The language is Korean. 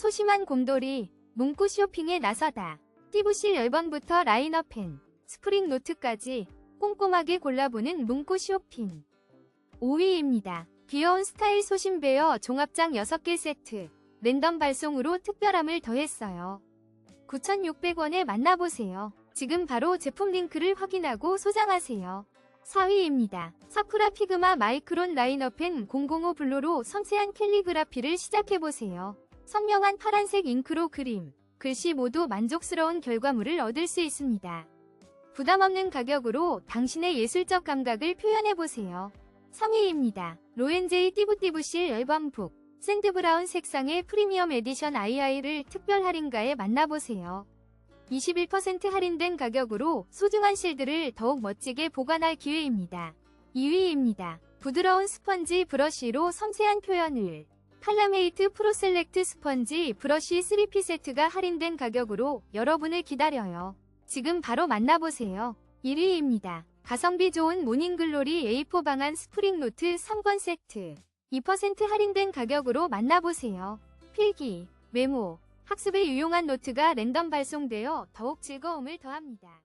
소심한 곰돌이 문구 쇼핑에 나서다. 띠부실 열번부터 라이너 펜, 스프링 노트까지 꼼꼼하게 골라보는 문구 쇼핑. 5위입니다. 귀여운 스타일 소심 베어 종합장 6개 세트. 랜덤 발송으로 특별함을 더했어요. 9,600원에 만나보세요. 지금 바로 제품 링크를 확인하고 소장하세요. 4위입니다. 사쿠라 피그마 마이크론 라이너펜 005 블루로 섬세한 캘리그라피를 시작해보세요. 선명한 파란색 잉크로 그림, 글씨 모두 만족스러운 결과물을 얻을 수 있습니다. 부담 없는 가격으로 당신의 예술적 감각을 표현해보세요. 3위입니다. 로엔제이 띠부띠부실 앨범북 샌드브라운 색상의 프리미엄 에디션 아이아이를 특별 할인가에 만나보세요. 21% 할인된 가격으로 소중한 실들을 더욱 멋지게 보관할 기회입니다. 2위입니다. 부드러운 스펀지 브러쉬로 섬세한 표현을 칼라메이트 프로셀렉트 스펀지 브러쉬 3P 세트가 할인된 가격으로 여러분을 기다려요. 지금 바로 만나보세요. 1위입니다. 가성비 좋은 모닝글로리 A4 방안 스프링 노트 3권 세트. 2% 할인된 가격으로 만나보세요. 필기, 메모, 학습에 유용한 노트가 랜덤 발송되어 더욱 즐거움을 더합니다.